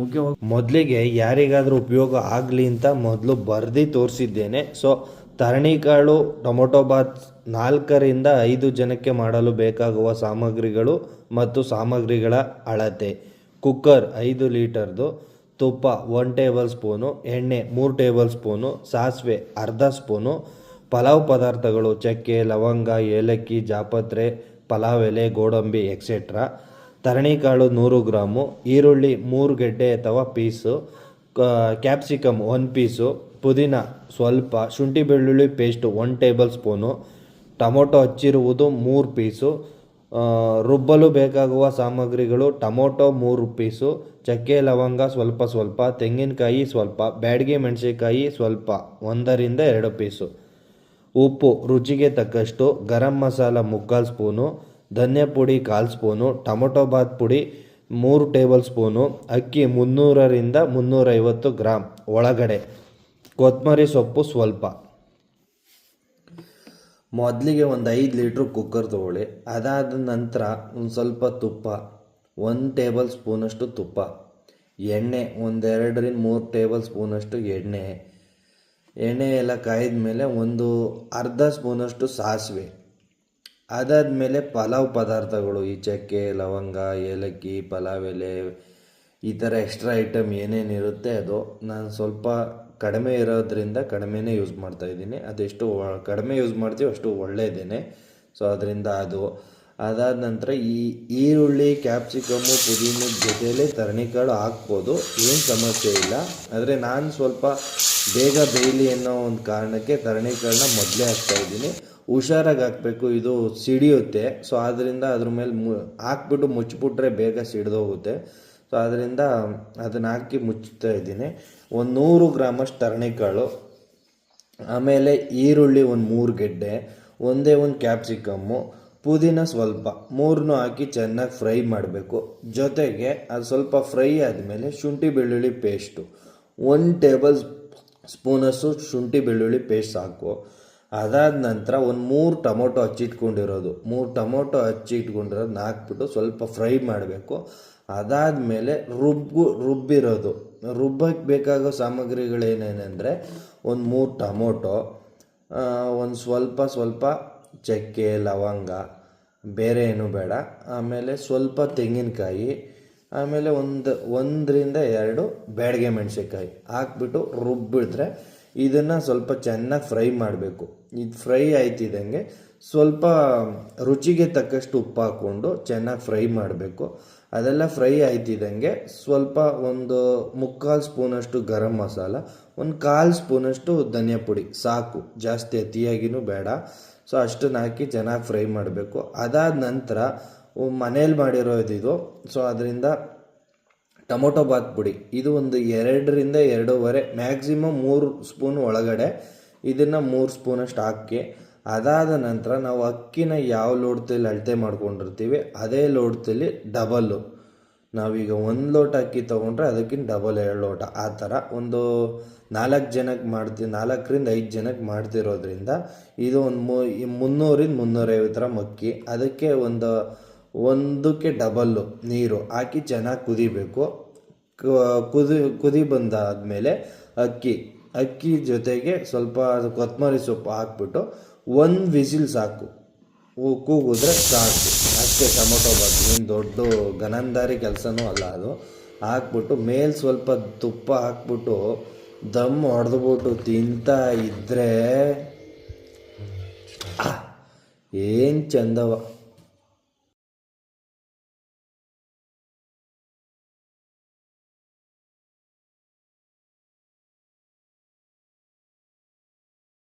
ಮುಖ್ಯವಾಗಿ ಮೊದಲಿಗೆ ಯಾರಿಗಾದರೂ ಉಪಯೋಗ ಆಗಲಿ ಅಂತ ಮೊದಲು ಬರ್ದು ತೋರಿಸಿದ್ದೇನೆ. ಸೊ ತರಣಿಕಾಳು ಟೊಮೊಟೊ ಬಾತ್ ನಾಲ್ಕರಿಂದ ಐದು ಜನಕ್ಕೆ ಮಾಡಲು ಬೇಕಾಗುವ ಸಾಮಗ್ರಿಗಳು ಮತ್ತು ಸಾಮಗ್ರಿಗಳ ಅಳತೆ. ಕುಕ್ಕರ್ ಐದು ಲೀಟರ್ದು, ತುಪ್ಪ ಒನ್ ಟೇಬಲ್ ಸ್ಪೂನು, ಎಣ್ಣೆ ಮೂರು ಟೇಬಲ್ ಸ್ಪೂನು, ಸಾಸಿವೆ ಅರ್ಧ ಸ್ಪೂನು, ಪಲಾವ್ ಪದಾರ್ಥಗಳು ಚಕ್ಕೆ, ಲವಂಗ, ಏಲಕ್ಕಿ, ಜಾಪತ್ರೆ, ಪಲಾವ್ ಎಲೆ, ಗೋಡಂಬಿ ಎಕ್ಸೆಟ್ರಾ ತರಣಿಕಾಳು ನೂರು ಗ್ರಾಮು, ಈರುಳ್ಳಿ ಮೂರು ಗೆಡ್ಡೆ ಅಥವಾ ಪೀಸು ಕ್ಯಾಪ್ಸಿಕಮ್ ಒನ್ ಪೀಸು, ಪುದೀನ ಸ್ವಲ್ಪ, ಶುಂಠಿ ಬೆಳ್ಳುಳ್ಳಿ paste one table spoon, tomato ಹಚ್ಚಿರುವುದು ಮೂರು ಪೀಸು ರುಬ್ಬಲು ಬೇಕಾಗುವ ಸಾಮಗ್ರಿಗಳು ಟೊಮೊಟೊ ಮೂರು ಪೀಸು, ಚಕ್ಕೆ, ಲವಂಗ ಸ್ವಲ್ಪ ಸ್ವಲ್ಪ, ತೆಂಗಿನಕಾಯಿ ಸ್ವಲ್ಪ, ಬ್ಯಾಡ್ಗೆ ಮೆಣಸಿನಕಾಯಿ ಸ್ವಲ್ಪ ಒಂದರಿಂದ ಎರಡು ಪೀಸು. ಉಪ್ಪು ರುಚಿಗೆ ತಕ್ಕಷ್ಟು, ಗರಂ ಮಸಾಲ ಮುಕ್ಕಾಲು ಸ್ಪೂನು ಧನ್ಯ ಪುಡಿ, ಕಾಲು ಸ್ಪೂನು, ಟೊಮೊಟೊ ಬಾತ್ ಪುಡಿ, ಮೂರು ಟೇಬಲ್ ಸ್ಪೂನು, ಅಕ್ಕಿ ಮುನ್ನೂರರಿಂದ ಮುನ್ನೂರೈವತ್ತು ಗ್ರಾಮ್ ಒಳಗಡೆ. ಕೊತ್ತಂಬರಿ ಸೊಪ್ಪು ಸ್ವಲ್ಪ. ಮೊದಲಿಗೆ ಒಂದು ಐದು ಲೀಟ್ರ್ ಕುಕ್ಕರ್ ತೊಗೊಳ್ಳಿ. ಅದಾದ ನಂತರ ಒಂದು ಸ್ವಲ್ಪ ತುಪ್ಪ, ಒಂದು ಟೇಬಲ್ ಸ್ಪೂನಷ್ಟು ತುಪ್ಪ, ಎಣ್ಣೆ ಒಂದೆರಡರಿಂದ ಮೂರು ಟೇಬಲ್ ಸ್ಪೂನಷ್ಟು ಎಣ್ಣೆ. ಎಣ್ಣೆ ಎಲ್ಲ ಕಾಯ್ದ ಮೇಲೆ ಒಂದು ಅರ್ಧ ಸ್ಪೂನಷ್ಟು ಸಾಸಿವೆ. ಅದಾದಮೇಲೆ ಪಲಾವ್ ಪದಾರ್ಥಗಳು, ಈ ಚಕ್ಕೆ, ಲವಂಗ, ಏಲಕ್ಕಿ, ಪಲಾವ್ ಎಲೆ, ಈ ಥರ ಎಕ್ಸ್ಟ್ರಾ ಐಟಮ್ ಏನೇನಿರುತ್ತೆ ಅದು ನಾನು ಸ್ವಲ್ಪ ಕಡಿಮೆ ಇರೋದ್ರಿಂದ ಕಡಿಮೆನೇ ಯೂಸ್ ಮಾಡ್ತಾ ಇದ್ದೀನಿ. ಅದೆಷ್ಟು ಕಡಿಮೆ ಯೂಸ್ ಮಾಡ್ತೀವಿ ಅಷ್ಟು ಒಳ್ಳೆಯದೇನೆ ಸೊ ಅದರಿಂದ ಅದು. ಅದಾದ ನಂತರ ಈ ಈರುಳ್ಳಿ ಕ್ಯಾಪ್ಸಿಕಮ್ಮು ಪುದೀನದ ಜೊತೆಯಲ್ಲೇ ತರಣಿಕಾಳು ಹಾಕ್ಬೋದು. ಏನು ಸಮಸ್ಯೆ ಇಲ್ಲ. ಆದರೆ ನಾನು ಸ್ವಲ್ಪ ಬೇಗ ಬೇಯಲಿ ಅನ್ನೋ ಒಂದು ಕಾರಣಕ್ಕೆ ತರಣಿಕಾಳನ್ನ ಮೊದಲೇ ಹಾಕ್ತಾ ಇದ್ದೀನಿ. ಹುಷಾರಾಗಿ ಹಾಕಬೇಕು ಇದು ಸಿಡಿಯುತ್ತೆ. ಸೊ ಆದ್ದರಿಂದ ಅದ್ರ ಮೇಲೆ ಮು, ಹಾಕ್ಬಿಟ್ಟು ಮುಚ್ಚಿಬಿಟ್ರೆ ಬೇಗ ಸಿಡಿದೋಗುತ್ತೆ. ಸೊ ಅದರಿಂದ ಅದನ್ನು ಹಾಕಿ ಮುಚ್ಚುತ್ತಾ ಇದ್ದೀನಿ. ಒಂದು ನೂರು ಗ್ರಾಮಷ್ಟು ತರಣಿಕಾಳು. ಆಮೇಲೆ ಈರುಳ್ಳಿ ಒಂದು ಮೂರು ಗೆಡ್ಡೆ. ಒಂದೇ ಒಂದು ಕ್ಯಾಪ್ಸಿಕಮ್ಮು. ಪುದೀನ ಸ್ವಲ್ಪ. ಮೂರನ್ನೂ ಹಾಕಿ ಚೆನ್ನಾಗಿ ಫ್ರೈ ಮಾಡಬೇಕು. ಜೊತೆಗೆ ಅದು ಸ್ವಲ್ಪ ಫ್ರೈ ಆದಮೇಲೆ ಶುಂಠಿ ಬೆಳ್ಳುಳ್ಳಿ ಪೇಸ್ಟು. ಒಂದು ಟೇಬಲ್ ಸ್ಪೂನಸ್ಸು ಶುಂಠಿ ಬೆಳ್ಳುಳ್ಳಿ ಪೇಸ್ಟ್ ಸಾಕು. ಅದಾದ ನಂತರ ಒಂದು ಮೂರು ಟೊಮೊಟೊ ಹಚ್ಚಿಟ್ಕೊಂಡಿರೋದು ಮೂರು ಟೊಮೊಟೊ ಹಚ್ಚಿಟ್ಕೊಂಡಿರೋದನ್ನ ಹಾಕ್ಬಿಟ್ಟು ಸ್ವಲ್ಪ ಫ್ರೈ ಮಾಡಬೇಕು. ಅದಾದ ಮೇಲೆ ರುಬ್ಬು, ರುಬ್ಬಿರೋದು. ರುಬ್ಬಕ್ಕೆ ಬೇಕಾಗೋ ಸಾಮಗ್ರಿಗಳೇನೇನೆಂದರೆ ಒಂದು ಮೂರು ಟೊಮೊಟೊ ಒಂದು ಸ್ವಲ್ಪ ಸ್ವಲ್ಪ ಚಕ್ಕೆ, ಲವಂಗ, ಬೇರೆ ಏನು ಬೇಡ. ಆಮೇಲೆ ಸ್ವಲ್ಪ ತೆಂಗಿನಕಾಯಿ, ಆಮೇಲೆ ಒಂದು, ಒಂದರಿಂದ ಎರಡು ಬ್ಯಾಡಿಗೆ ಮೆಣಸಿನ್ಕಾಯಿ ಹಾಕ್ಬಿಟ್ಟು ರುಬ್ಬಿದ್ರೆ ಇದನ್ನು ಸ್ವಲ್ಪ ಚೆನ್ನಾಗಿ ಫ್ರೈ ಮಾಡಬೇಕು. ಇದು ಫ್ರೈ ಆಯ್ತಿದ್ದಂಗೆ ಸ್ವಲ್ಪ ರುಚಿಗೆ ತಕ್ಕಷ್ಟು ಉಪ್ಪು ಹಾಕ್ಕೊಂಡು ಚೆನ್ನಾಗಿ ಫ್ರೈ ಮಾಡಬೇಕು. ಅದೆಲ್ಲ ಫ್ರೈ ಆಯ್ತಿದ್ದಂಗೆ ಸ್ವಲ್ಪ ಒಂದು ಮುಕ್ಕಾಲು ಸ್ಪೂನಷ್ಟು ಗರಂ ಮಸಾಲ, ಒಂದು ಕಾಲು ಸ್ಪೂನಷ್ಟು ಧನಿಯಾ ಪುಡಿ. ಸಾಕು, ಜಾಸ್ತಿ ಅತಿಯಾಗಿನೂ ಬೇಡ. ಸೊ, ಅಷ್ಟನ್ನು ಹಾಕಿ ಚೆನ್ನಾಗಿ ಫ್ರೈ ಮಾಡಬೇಕು. ಅದಾದ ನಂತರ, ಮನೇಲಿ ಮಾಡಿರೋದಿದು ಸೊ, ಅದರಿಂದ ಟೊಮೊಟೊ ಬಾತ್ ಪುಡಿ. ಇದು ಒಂದು ಎರಡರಿಂದ ಎರಡೂವರೆ ಮ್ಯಾಕ್ಸಿಮಮ್ ಮೂರು ಸ್ಪೂನ್ ಒಳಗಡೆ. ಇದನ್ನು ಮೂರು ಸ್ಪೂನಷ್ಟು ಹಾಕಿ, ಅದಾದ ನಂತರ ನಾವು ಅಕ್ಕಿನ ಯಾವ ಲೋಟದಲ್ಲಿ ಅಳತೆ ಮಾಡ್ಕೊಂಡಿರ್ತೀವಿ, ಅದೇ ಲೋಟದಲ್ಲಿ ಡಬಲ್ಲು ನಾವೀಗ ಒಂದು ಲೋಟ ಅಕ್ಕಿ ತೊಗೊಂಡ್ರೆ ಅದಕ್ಕಿಂತ ಡಬಲ್ ಎರಡು ಲೋಟ. ಆ ಥರ ಒಂದು ನಾಲ್ಕು ಜನಕ್ಕೆ ಮಾಡ್ತೀವಿ ನಾಲ್ಕರಿಂದ ಐದು ಜನಕ್ಕೆ ಮಾಡ್ತಿರೋದ್ರಿಂದ ಇದು ಒಂದು ಮು ಮುನ್ನೂರಿಂದ ಮುನ್ನೂರೈವತ್ತರ ಮಕ್ಕಿ ಅದಕ್ಕೆ ಒಂದು ಒಂದಕ್ಕೆ ಡಬಲ್ಲು ನೀರು ಹಾಕಿ ಚೆನ್ನಾಗಿ ಕುದಿಬೇಕು. ಕುದಿ ಕುದಿ ಬಂದಾದಮೇಲೆ ಅಕ್ಕಿ ಅಕ್ಕಿ ಜೊತೆಗೆ ಸ್ವಲ್ಪ ಕೊತ್ತಂಬರಿ ಸೊಪ್ಪು ಹಾಕ್ಬಿಟ್ಟು ಒಂದು ವಿಸಿಲ್ ಸಾಕು. ಕೂಗಿದ್ರೆ ಸಾಕು. ಅಷ್ಟೇ ಟೊಮೊಟೊ ಬಾತು, ಏನು ದೊಡ್ಡ ಘನಂದಾರಿ ಕೆಲಸನೂ ಅಲ್ಲ ಅದು. ಹಾಕ್ಬಿಟ್ಟು ಮೇಲೆ ಸ್ವಲ್ಪ ತುಪ್ಪ ಹಾಕ್ಬಿಟ್ಟು ದಮ್ ಹೊಡೆದ್ಬಿಟ್ಟು ತಿಂತಾ ಇದ್ದರೆ ಏನು ಚಂದವ.